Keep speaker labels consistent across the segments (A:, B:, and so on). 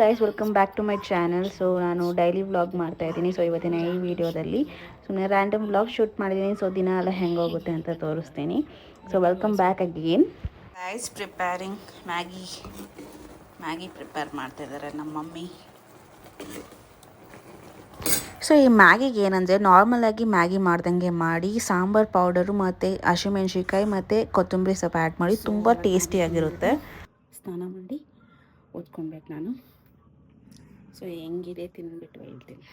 A: Guys welcome back to my channel so ನಾನು daily vlog ಮಾಡ್ತಾ ಇದ್ದೀನಿ. ಸೊ ಇವತ್ತಿನ ಈ ವಿಡಿಯೋದಲ್ಲಿ ಸುಮ್ಮನೆ ರ್ಯಾಂಡಮ್ ವ್ಲಾಗ್ ಶೂಟ್ ಮಾಡಿದ್ದೀನಿ. ಸೊ ದಿನ ಎಲ್ಲ ಹೆಂಗೋಗುತ್ತೆ ಅಂತ ತೋರಿಸ್ತೀನಿ. So welcome back again guys preparing Maggi Maggi prepare ಮಾಡ್ತಾ ಇದ್ದಾರೆ ನಮ್ಮ ಮಮ್ಮಿ. ಸೊ ಈ ಮ್ಯಾಗಿಗೆ ಏನಂದರೆ ನಾರ್ಮಲಾಗಿ ಮ್ಯಾಗಿ ಮಾಡ್ದಂಗೆ ಮಾಡಿ ಸಾಂಬಾರ್ ಪೌಡರು ಮತ್ತು ಹಸಿಮೆಣ್ಸಿಕಾಯಿ ಮತ್ತು ಕೊತ್ತಂಬರಿ ಸೊಪ್ಪು ಆ್ಯಡ್ ಮಾಡಿ ತುಂಬ ಟೇಸ್ಟಿಯಾಗಿರುತ್ತೆ ಸ್ನಾನ ಮಾಡಿ. ಓದ್ಕೊಬೇಕು ನಾನು. ಸೊ ಹೆಂಗಿದೆ ತಿಂದ್ಬಿಟ್ಟು ಹೇಳ್ತೀನಿ.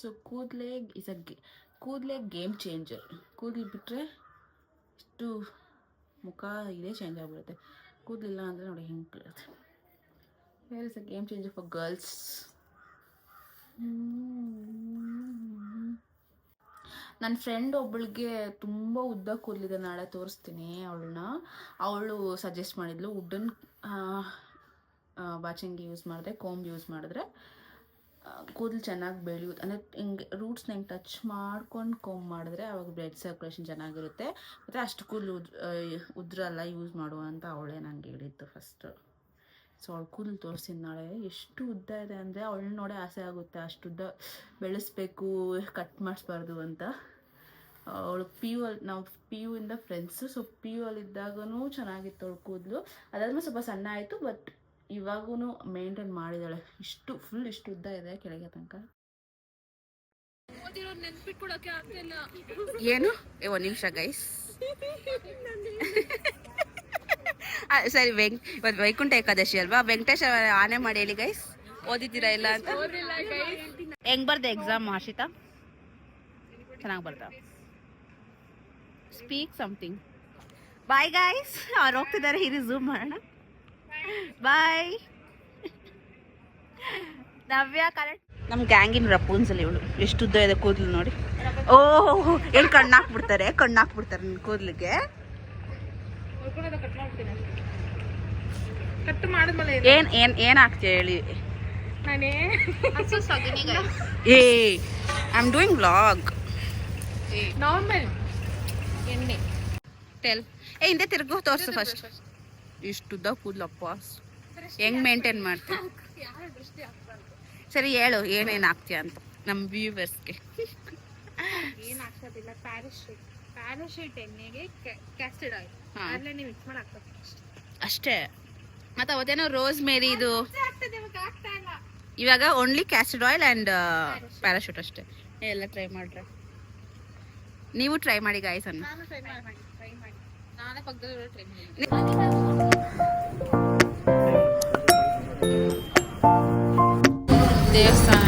A: ಸೊ ಕೂದಲೇ ಇಸ್ ಅ ಗೆ ಕೂದಲೇ ಗೇಮ್ ಚೇಂಜರ್ ಕೂದಲು ಬಿಟ್ಟರೆ ಇಷ್ಟು ಮುಖ ಇದೇ ಚೇಂಜ್ ಆಗಿಬಿಡುತ್ತೆ. ಕೂದಲಿಲ್ಲ ಅಂದರೆ ನೋಡಿ ಹೆಂಗೆ wear is a game changer for girls. ನನ್ನ ಫ್ರೆಂಡ್ ಒಬ್ಬಳಿಗೆ ತುಂಬ ಉದ್ದ ಕೂದಲಿದೆ ನಾಳೆ, ತೋರಿಸ್ತೀನಿ ಅವಳನ್ನ. ಅವಳು ಸಜೆಸ್ಟ್ ಮಾಡಿದ್ಲು ವುಡನ್ ವಾಚಿಂಗ್ ಯೂಸ್ ಮಾಡಿದ್ರೆ ಕೋಂಬ್ ಯೂಸ್ ಮಾಡಿದ್ರೆ ಕೂದಲು ಚೆನ್ನಾಗಿ ಬೆಳೆಯುತ್ತೆ. ಅಂದರೆ ಹಿಂಗೆ ರೂಟ್ಸ್ನ ಹಿಂಗೆ ಟಚ್ ಮಾಡ್ಕೊಂಡು ಕೋಂಬ್ ಮಾಡಿದ್ರೆ ಅವಾಗ ಬ್ಲಡ್ ಸರ್ಕ್ಯುಲೇಷನ್ ಚೆನ್ನಾಗಿರುತ್ತೆ. ಮತ್ತು ಅಷ್ಟು ಕೂದಲು ಉದ್ ಉದ್ರಲ್ಲ ಯೂಸ್ ಮಾಡುವ ಅಂತ ಅವಳೇ ನಂಗೆ ಹೇಳಿತ್ತು ಫಸ್ಟು ಸೊ ಅವಳು ಕೂದಲು ತೋರಿಸಿದ ನಾಳೆ. ಎಷ್ಟು ಉದ್ದ ಇದೆ ಅಂದರೆ ಅವಳನ್ನ ನೋಡೇ ಆಸೆ ಆಗುತ್ತೆ. ಅಷ್ಟು ಉದ್ದ ಬೆಳೆಸ್ಬೇಕು ಕಟ್ ಮಾಡಿಸ್ಬಾರ್ದು ಅಂತ. ಅವಳು ಪಿ ಯು ಅಲ್ಲಿ ನಾವು ಪಿ ಯು ಇಂದ ಫ್ರೆಂಡ್ಸು ಸೊ ಪಿ ಯು ಅಲ್ಲಿ ಇದ್ದಾಗೂ ಚೆನ್ನಾಗಿತ್ತು ಅವಳು ಕೂದಲು. ಅದಾದ್ಮೇಲೆ ಸ್ವಲ್ಪ ಸಣ್ಣ ಆಯಿತು ಬಟ್ ಇವಾಗೂ ಮೇಂಟೈನ್ ಮಾಡಿದಾಳೆ ಇಷ್ಟು ಫುಲ್ ಇಷ್ಟು ಉದ್ದ ಇದೆ ಕೆಳಗೆ ತನಕ. ಏನು? ಏ ಒಂದು ನಿಮಿಷ ಗೈಸ್ ಸರಿ, ವೆಂಕ್ ವೈಕುಂಠ ಏಕಾದಶಿ ಅಲ್ವಾ? ವೆಂಕಟೇಶ್ ಆನೆ ಮಾಡಿ ಹೇಳಿ ಗೈಸ್ ಓದಿದ್ದೀರಾ ಇಲ್ಲ ಅಂತ? ಹೆಂಗ್ ಬರ್ದೆ ಎಕ್ಸಾಮ್ ಆಶಿತಾ? ಚೆನ್ನಾಗಿ ಬರ್ದ ಸ್ಪೀಕ್ ಸಮಥಿಂಗ್ ಬಾಯ್ ಗೈಸ್ ಅವ್ರು ಹೋಗ್ತಿದ್ದಾರೆ ಹಿರಿ ಝೂಮ್ ಮಾಡೋಣ. ಬಾಯ್ ನವ್ಯ ಕರೆಕ್ಟ್ ನಮ್ಮ ಗ್ಯಾಂಗಿನ ರಪೂನ್ಸಲ್ಲಿ ಇವಳು. ಎಷ್ಟು ಉದ್ದ ಇದೆ ಕೂದಲು ನೋಡಿ. ಓಹ್ ಏನ್ ಕಣ್ಣು ಹಾಕ್ಬಿಡ್ತಾರೆ ಕಣ್ಣು ನನ್ನ ಕೂದಲಿಗೆ.
B: ಕಟ್ ಮಾಡಿದ್ಮೇಲೆ
A: ಏನ್? ಏನ್ ಏನ್ ಹಾಕ್ತೀಯ ಹೇಳಿ?
B: ನಾನೇ?
A: ಏ I am doing vlog
B: normal ಎಣ್ಣೆ.
A: ಟೆಲ್ ಏ ಹಿಂದೆ ತಿರ್ಗು ತೋರ್ಸು ಫಸ್ಟ್ ಇಷ್ಟುದ್ದ ಕೂದಲಪ್ಪ. ಹೆಂಗ್ ಮೇಂಟೈನ್ ಮಾಡ್ತೀನಿ ಸರಿ ಹೇಳು ಏನೇನು ಹಾಕ್ತೀಯ ಅಂತ. ನಮ್ಮ ವ್ಯೂವರ್ಸ್ಗೆ
B: ಏನ್ ಹಾಕ್ಸೋದಿಲ್ಲ ಪ್ಯಾರಾಶೂಟ್ ಪ್ಯಾರಾಶೂಟ್ ಎಣ್ಣೆಗೆ ಕ್ಯಾಸ್ಟರ್ಡ್ ಆಯಿಲ್ ಮಿಕ್ಸ್ ಮಾಡಿ ಹಾಕ್ಬೇಕು
A: ಅಷ್ಟೇ. ಮತ್ತೆ ಅವತ್ತೇನೋ ರೋಸ್ ಮೇರಿ ಇದು
B: ಇವಾಗ ಆಗ್ತಾ ಇಲ್ಲ.
A: ಇವಾಗ only castor oil and Parachute ಅಷ್ಟೇ. ಎಲ್ಲ ಟ್ರೈ ಮಾಡ್ರೆ. ನೀವು ಟ್ರೈ ಮಾಡಿ ಗಾಯ್ಸ್ ಅನ್ನ. ದೇವಸ್ಥಾನ.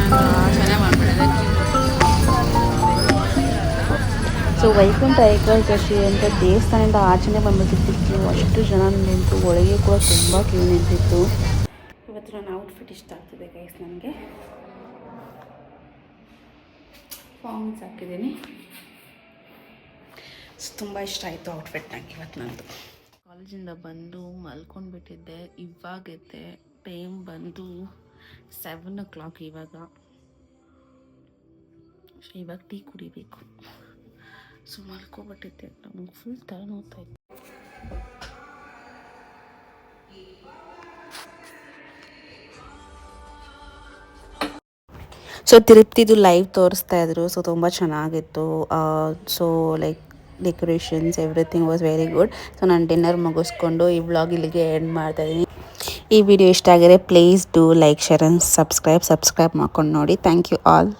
A: ಸೊ ವೈಕುಂಠ ಏಕಾದಶಿ ಅಂತ ದೇವಸ್ಥಾನದಿಂದ ಆಚರಣೆ ಬಂದ್ಬಿಟ್ಟಿತ್ತು. ಅಷ್ಟು ಜನ ನಿಂತು ಒಳಗೆ ಕೂಡ ತುಂಬ ಕ್ಯೂ ನಿಂತಿತ್ತು. ಇವತ್ತು ನನ್ನ ಔಟ್ಫಿಟ್ ಇಷ್ಟ ಆಗ್ತಿದೆ ಗೈಸ್ ನನಗೆ. ಫಾರ್ಮ್ಸ್ ಹಾಕಿದ್ದೀನಿ. ತುಂಬ ಇಷ್ಟ ಆಯಿತು ಔಟ್ಫಿಟ್ ನನಗೆ ಇವತ್ತು ನಂದು. ಕಾಲೇಜಿಂದ ಬಂದು ಮಲ್ಕೊಂಡ್ಬಿಟ್ಟಿದ್ದೆ. ಇವಾಗೆದ್ದೆ ಟೈಮ್ ಬಂದು ಸೆವೆನ್ ಓ ಕ್ಲಾಕ್ ಇವಾಗ ಇವಾಗ ಟೀ ಕುಡಿಬೇಕು. ಸೊ ಮಲ್ಕೊಬಿಟ್ಟಿದ್ದೆ ನಮಗೆ ಫುಲ್ ತಲೆನೋವ್ತಾ ಇತ್ತು ಸೊ ತಿರುಪ್ತಿದು ಲೈವ್ ತೋರಿಸ್ತಾ ಇದ್ರು. ಸೊ ತುಂಬ ಚೆನ್ನಾಗಿತ್ತು. So like decorations everything was very good so ನಾನು ಡಿನ್ನರ್ ಮುಗಿಸ್ಕೊಂಡು ಈ ವ್ಲಾಗ್ ಇಲ್ಲಿಗೆ ಎಂಡ್ ಮಾಡ್ತಾ ಇದ್ದೀನಿ ಈ ವಿಡಿಯೋ ಇಷ್ಟ ಆಗಿದ್ರೆ please do like share and subscribe subscribe ಮಾಡ್ಕೊಂಡು ನೋಡಿ. Thank you all